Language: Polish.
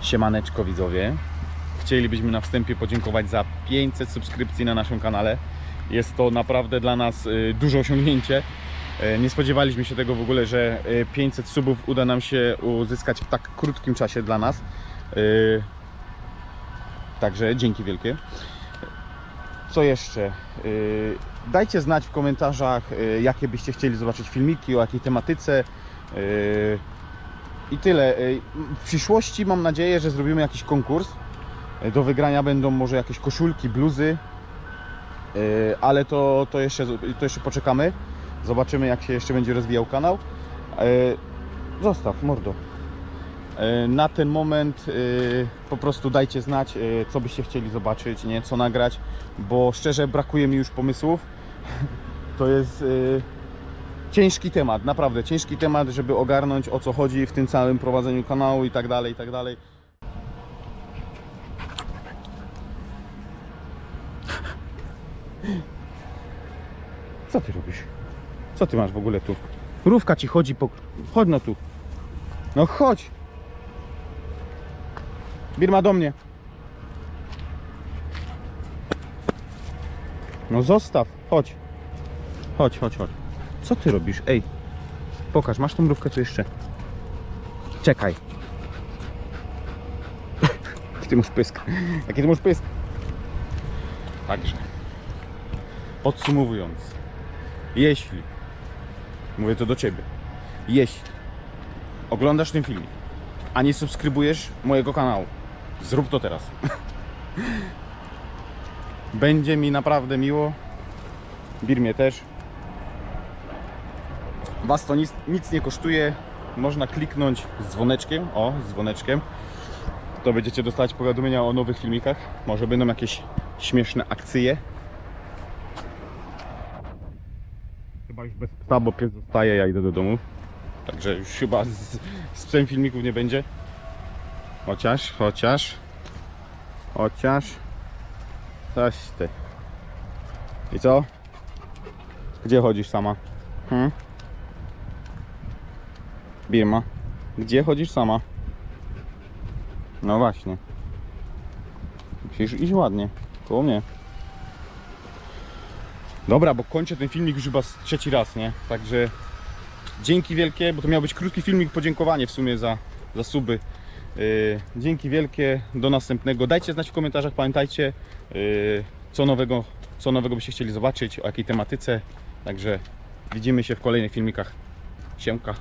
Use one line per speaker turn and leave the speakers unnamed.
Siemaneczko widzowie. Chcielibyśmy na wstępie podziękować za 500 subskrypcji na naszym kanale. Jest to naprawdę dla nas y, duże osiągnięcie. Y, Nie spodziewaliśmy się tego w ogóle, że y, 500 subów uda nam się uzyskać w tak krótkim czasie dla nas. Y, Także dzięki wielkie. Co jeszcze? Y, Dajcie znać w komentarzach, y, jakie byście chcieli zobaczyć filmiki, o jakiej tematyce. I tyle. Y, W przyszłości mam nadzieję, że zrobimy jakiś konkurs. Y, Do wygrania będą może jakieś koszulki, bluzy, Y, ale to, to, jeszcze, to jeszcze poczekamy. Zobaczymy, jak się jeszcze będzie rozwijał kanał. Zostaw, mordo. Na ten moment po prostu dajcie znać, co byście chcieli zobaczyć, nie? co nagrać, bo szczerze brakuje mi już pomysłów. To jest ciężki temat, naprawdę ciężki temat, żeby ogarnąć o co chodzi w tym całym prowadzeniu kanału i tak dalej, i tak dalej. Co ty robisz? Co ty masz w ogóle tu? Rówka ci chodzi po... Chodź no tu. No chodź. Birma do mnie. No zostaw. Chodź. Chodź, chodź, chodź. Co ty robisz? Ej. Pokaż, masz tą mrówkę co jeszcze? Czekaj. Jaki ty masz pysk? Jaki ty masz pysk? Także. Podsumowując. Jeśli. Mówię to do ciebie. Jeśli oglądasz ten film, a nie subskrybujesz mojego kanału, zrób to teraz. Będzie mi naprawdę miło. Birmie też. Was to nic, nic nie kosztuje. Można kliknąć z dzwoneczkiem. O, z dzwoneczkiem. To będziecie dostawać powiadomienia o nowych filmikach. Może będą jakieś śmieszne akcje. Chyba już bez psa, bo pies zostaje, ja idę do domu. Także już chyba z, z psem filmików nie będzie. Chociaż, chociaż, chociaż. Coś ty. I co? Gdzie chodzisz sama? Hmm? Birma, gdzie chodzisz sama? No właśnie. Musisz iść ładnie. Koło mnie. Dobra, bo kończę ten filmik już chyba trzeci raz, nie? Także dzięki wielkie, bo to miał być krótki filmik, podziękowanie w sumie za, za suby. Yy, dzięki wielkie, do następnego. Dajcie znać w komentarzach, pamiętajcie, yy, co nowego, co nowego byście chcieli zobaczyć, o jakiej tematyce. Także widzimy się w kolejnych filmikach. Siemka.